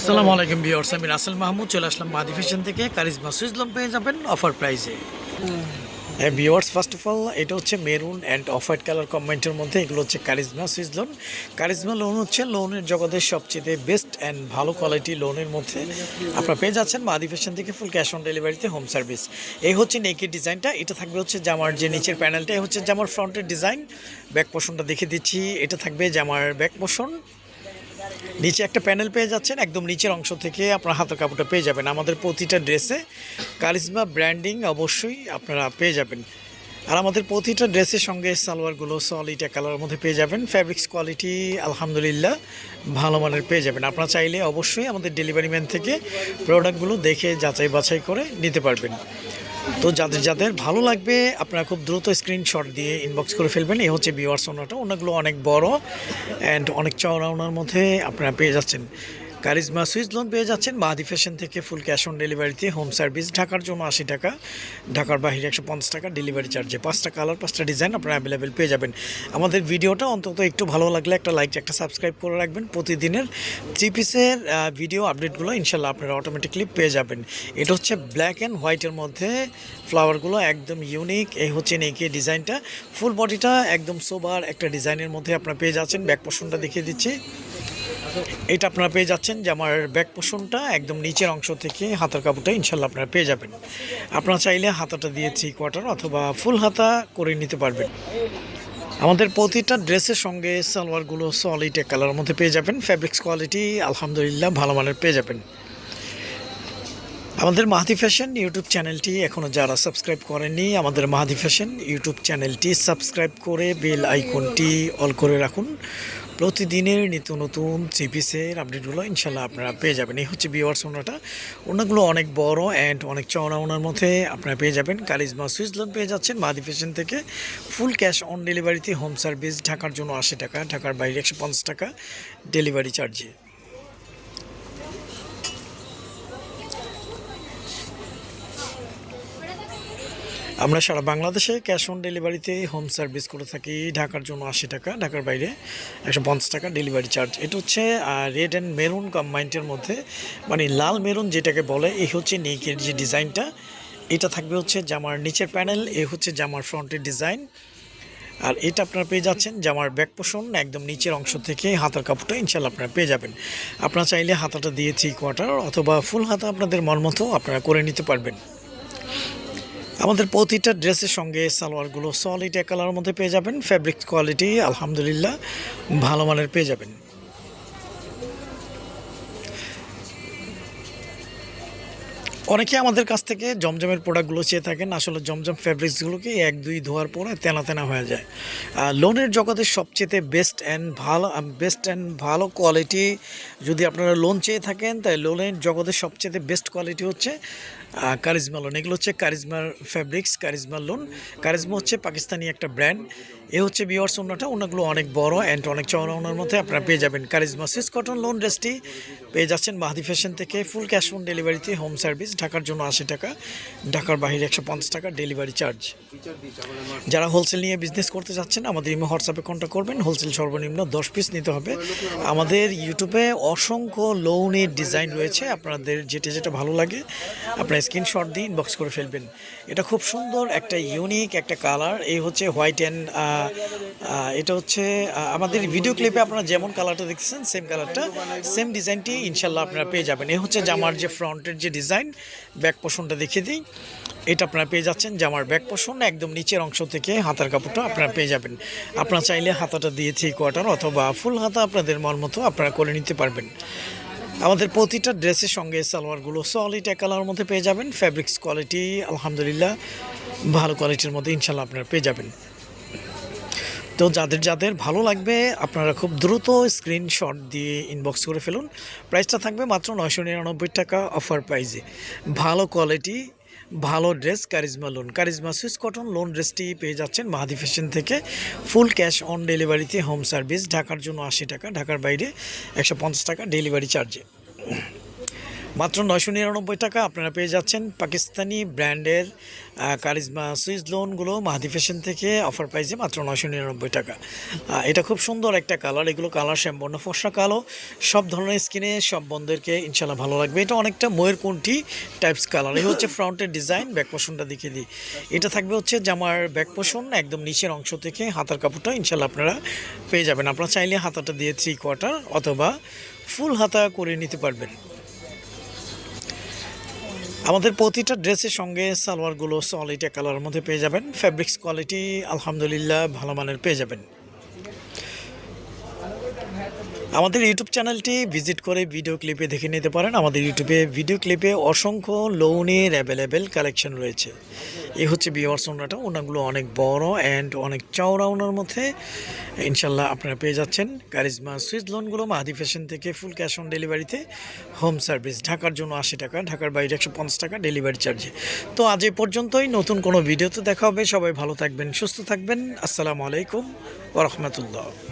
আসসালামু আলাইকুম বিয়ার্স আমি রাসেল মাহমুদ চলে আসলাম মাদি ফ্যাশন থেকে। কারিজমা সুইজলম পেয়ে যাবেন অফার প্রাইসে হ্যাঁ বিয়ার্স ফার্স্ট অফ অল এটা হচ্ছে maroon and off white colour কম্বাইন্টের মধ্যে এগুলো হচ্ছে Charisma Swiss lawn Charisma lawn হচ্ছে লোনের জগতের সবচেয়ে বেস্ট অ্যান্ড ভালো কোয়ালিটি লোনের মধ্যে আপনারা পেয়ে যাচ্ছেন মাদি ফ্যাশন থেকে ফুল ক্যাশ অন ডেলিভারিতে হোম সার্ভিস এই হচ্ছে নেকের ডিজাইনটা এটা থাকবে হচ্ছে জামার যে নিচের প্যানেলটা হচ্ছে জামার ফ্রন্টের ডিজাইন ব্যাক পোষণটা দেখে দিচ্ছি এটা থাকবে জামার ব্যাক পোষণ নিচে একটা প্যানেল পেয়ে যাচ্ছেন, একদম নিচের অংশ থেকে আপনার হাতের কাপড়টা পেয়ে যাবেন। আমাদের প্রতিটা ড্রেসে কারিজমা, ব্র্যান্ডিং অবশ্যই আপনারা পেয়ে যাবেন। আর আমাদের প্রতিটা ড্রেসের সঙ্গে সালোয়ারগুলো সলিড কালারের মধ্যে পেয়ে যাবেন। ফ্যাব্রিক্স কোয়ালিটি আলহামদুলিল্লাহ, ভালো মানের পেয়ে যাবেন। আপনারা চাইলে অবশ্যই আমাদের ডেলিভারি ম্যান থেকে প্রোডাক্টগুলো দেখে যাচাই বাছাই করে নিতে পারবেন। তো যাদের যাদের ভালো লাগবে, আপনারা খুব দ্রুত স্ক্রিনশট দিয়ে ইনবক্স করে ফেলবেন। এই হচ্ছে বিওয়ার্স ওনাটা ওনাগুলো অনেক বড় অ্যান্ড অনেক চওড়া ওনার মধ্যে আপনারা পেয়ে যাচ্ছেন। কারিজমা সুইচ লোন পেয়ে যাচ্ছেন মাহাদি ফ্যাশন থেকে ফুল ক্যাশ অন ডেলিভারিতে, হোম সার্ভিস, ঢাকার জন্য আশি টাকা, ঢাকার বাহিরে একশো পঞ্চাশ টাকা, ডেলিভারি চার্জে পাঁচটা কালার পাঁচটা ডিজাইন আপনারা অ্যাভেলেবেল পেয়ে যাবেন। আমাদের ভিডিওটা অন্তত একটু ভালো লাগলে একটা লাইক একটা সাবস্ক্রাইব করে রাখবেন। প্রতিদিনের থ্রি পিসের ভিডিও আপডেটগুলো ইনশাল্লাহ আপনারা অটোমেটিকলি পেয়ে যাবেন। এটা হচ্ছে ব্ল্যাক অ্যান্ড হোয়াইটের মধ্যে ফ্লাওয়ারগুলো একদম ইউনিক এই হচ্ছে নেকে ডিজাইনটা। ফুল বডিটা একদম সোবার একটা ডিজাইনের মধ্যে আপনারা পেয়ে যাচ্ছেন। ব্যাক পোর্শনটা দেখিয়ে দিচ্ছি। এটা আপনারা পেয়ে যাচ্ছেন যে আমার ব্যাক পোষণটা একদম নিচের অংশ থেকে হাতার কাপড়টা ইনশাল্লাহ আপনারা পেয়ে যাবেন। আপনারা চাইলে হাতাটা দিয়ে থ্রি কোয়ার্টার অথবা ফুল হাতা করে নিতে পারবেন। আমাদের প্রতিটা ড্রেসের সঙ্গে সালোয়ারগুলো সলিড এক কালারের মধ্যে পেয়ে যাবেন। ফ্যাব্রিক্স কোয়ালিটি আলহামদুলিল্লাহ ভালো মানের পেয়ে যাবেন। আমাদের মাহাদি ফ্যাশন ইউটিউব চ্যানেলটি এখনও যারা সাবস্ক্রাইব করেননি, আমাদের মাহাদি ফ্যাশন ইউটিউব চ্যানেলটি সাবস্ক্রাইব করে বেল আইকনটি অল করে রাখুন। প্রতিদিনের নিত্য নতুন চিপিসের পিসের আপডেটগুলো ইনশাল্লাহ আপনারা পেয়ে যাবেন। এই হচ্ছে বিওয়ার্স ওনাটা ওনাগুলো অনেক বড় অ্যান্ড অনেক চওড়া ওনার মধ্যে আপনারা পেয়ে যাবেন। কারিজমা সুইচ লোন পেয়ে যাচ্ছেন মাদি ফ্যাশন থেকে। ফুল ক্যাশ অন ডেলিভারিতে হোম সার্ভিস ঢাকার জন্য আশি টাকা, ঢাকার বাইরে একশো পঞ্চাশ টাকা ডেলিভারি চার্জে আমরা সারা বাংলাদেশে ক্যাশ অন ডেলিভারিতে হোম সার্ভিস করে থাকি। ঢাকার জন্য আশি টাকা, ঢাকার বাইরে একশো পঞ্চাশ টাকা ডেলিভারি চার্জ। এটা হচ্ছে রেড অ্যান্ড মেরুন কম্বাইন্ডের মধ্যে। মানে লাল মেরুন যেটাকে বলে, এই হচ্ছে নেকের যে ডিজাইনটা। এটা থাকবে হচ্ছে জামার নিচের প্যানেল, এ হচ্ছে জামার ফ্রন্টের ডিজাইন। আর এটা আপনারা পেয়ে যাচ্ছেন জামার ব্যাক পোষণ, একদম নিচের অংশ থেকে হাতার কাপড়টা ইনশাল্লাহ আপনারা পেয়ে যাবেন। আপনারা চাইলে হাতাটা দিয়ে থ্রি কোয়ার্টার অথবা ফুল হাতা আপনাদের মন মতো আপনারা করে নিতে পারবেন। আমাদের প্রতিটা ড্রেসের সঙ্গে সালোয়ারগুলো সলিড এক কালারের মধ্যে পেয়ে যাবেন ফ্যাব্রিক কোয়ালিটি আলহামদুলিল্লাহ, ভালো মানের পেয়ে যাবেন। অনেকে আমাদের কাছ থেকে জমজমের প্রোডাক্টগুলো চেয়ে থাকেন, আসলে জমজম ফ্যাব্রিক্সগুলোকে এক, দুই ধোয়ার পরে তেনা তেনা হয়ে যায়। লোনের জগতের সবচেয়ে বেস্ট অ্যান্ড ভালো বেস্ট অ্যান্ড ভালো কোয়ালিটি যদি আপনারা লোন চেয়ে থাকেন, তাই লোনের জগতের সবচেয়ে বেস্ট কোয়ালিটি হচ্ছে কারিজমা লোন এগুলো হচ্ছে কারিজমার ফ্যাব্রিক্স কারিজমা লোন কারিজমা হচ্ছে পাকিস্তানি একটা ব্র্যান্ড এ হচ্ছে বিয়ার্স ওনাটা ওনাগুলো অনেক বড় অ্যান্ড অনেক চওড়া ওনার মধ্যে আপনারা পেয়ে যাবেন। কারিজমা সিস কটন লোন ড্রেসটি পেয়ে যাচ্ছেন মাহাদি ফ্যাশন থেকে ফুল ক্যাশ অন ডেলিভারিতে হোম সার্ভিস ঢাকার জন্য আশি টাকা, ঢাকার বাহিরে একশো পঞ্চাশ টাকা ডেলিভারি চার্জ। যারা হোলসেল নিয়ে বিজনেস করতে যাচ্ছেন, আমাদের ইমো হোয়াটসঅ্যাপে কন্ট্যাক্ট করবেন। হোলসেল সর্বনিম্ন দশ পিস নিতে হবে। আমাদের ইউটিউবে অসংখ্য লোনের ডিজাইন রয়েছে। আপনাদের যেটা যেটা ভালো লাগে, আপনারা স্ক্রিনশট দিয়ে ইনবক্স করে ফেলবেন। এটা খুব সুন্দর, একটা ইউনিক একটা কালার এই হচ্ছে হোয়াইট অ্যান্ড এটা হচ্ছে আমাদের ভিডিও ক্লিপে আপনারা যেমন কালারটা দেখছেন সেম কালারটা সেম ডিজাইনটি ইনশাল্লাহ আপনারা পেয়ে যাবেন। এই হচ্ছে জামার যে ফ্রন্টের যে ডিজাইন ব্যাক পোষণটা দেখিয়ে দিই। এটা আপনারা পেয়ে যাচ্ছেন জামার ব্যাক পোষণ একদম নিচের অংশ থেকে হাতার কাপড়টা আপনারা পেয়ে যাবেন। আপনারা চাইলে হাতাটা দিয়ে থ্রি কোয়ার্টার অথবা ফুল হাতা আপনাদের মন মতো আপনারা করে নিতে পারবেন। আমাদের প্রতিটা ড্রেসের সঙ্গে সালোয়ারগুলো সলিড এক কালার মধ্যে পেয়ে যাবেন। ফ্যাব্রিক্স কোয়ালিটি আলহামদুলিল্লাহ, ভালো কোয়ালিটির মধ্যে ইনশাল্লাহ আপনারা পেয়ে যাবেন। তো যাদের যাদের ভালো লাগবে, আপনারা খুব দ্রুত স্ক্রিনশট দিয়ে ইনবক্স করে ফেলুন। প্রাইসটা থাকবে মাত্র নয়শো নিরানব্বই টাকা অফার প্রাইজে ভালো কোয়ালিটি ভালো dress Charizma lawn Charizma swiss cotton lawn ড্রেসটি পেয়ে যাচ্ছেন মাহাদি ফ্যাশন থেকে। ফুল ক্যাশ অন ডেলিভারিতে হোম সার্ভিস ঢাকার জন্য আশি টাকা, ঢাকার বাইরে একশো পঞ্চাশ টাকা ডেলিভারি চার্জে মাত্র নয়শো নিরানব্বই টাকা আপনারা পেয়ে যাচ্ছেন পাকিস্তানি ব্র্যান্ডের কারিজমা সুইচ লোনগুলো মাহাদি ফ্যাশন থেকে অফার প্রাইসে মাত্র নয়শো নিরানব্বই টাকা। এটা খুব সুন্দর একটা কালার, এগুলো কালার শ্যামবর্ণ ফর্সা কালো, সব ধরনের স্কিনে সব বন্ধুদেরকে ইনশাল্লাহ ভালো লাগবে। এটা অনেকটা ময়ূরকুণ্ঠি টাইপস কালার এই হচ্ছে ফ্রন্টের ডিজাইন ব্যাক পোষণটা দেখিয়ে দিই। এটা থাকবে হচ্ছে জামার ব্যাক পোষণ একদম নিচের অংশ থেকে হাতার কাপড়টা ইনশাল্লাহ আপনারা পেয়ে যাবেন। আপনারা চাইলে হাতাটা দিয়ে থ্রি কোয়ার্টার অথবা ফুল হাতা করে নিতে পারবেন। আমাদের প্রতিটা ড্রেসের সঙ্গে সালোয়ারগুলো সলিড কালারের মধ্যে পেয়ে যাবেন। ফ্যাব্রিক্স কোয়ালিটি আলহামদুলিল্লাহ, ভালো মানের পেয়ে যাবেন। আমাদের ইউটিউব চ্যানেলটি ভিজিট করে ভিডিও ক্লিপে দেখে নিতে পারেন। আমাদের ইউটিউবে ভিডিও ক্লিপে অসংখ্য লোনের অ্যাভেলেবেল কালেকশন রয়েছে। এই হচ্ছে বিওয়ার্স ওনাটা। ওনাগুলো অনেক বড় অ্যান্ড অনেক চওড়া ওনার মধ্যে। ইনশাল্লাহ আপনারা পেয়ে যাচ্ছেন কারিজমা সুইচ লোনগুলো মাহাদি ফ্যাশন থেকে ফুল ক্যাশ অন ডেলিভারিতে হোম সার্ভিস ঢাকার জন্য আশি টাকা, ঢাকার বাইরে একশো পঞ্চাশ টাকা ডেলিভারি চার্জে তো আজ এই পর্যন্তই। নতুন কোনো ভিডিওতে দেখা হবে। সবাই ভালো থাকবেন, সুস্থ থাকবেন। আসসালামু আলাইকুম ওরহমতুল্লাহ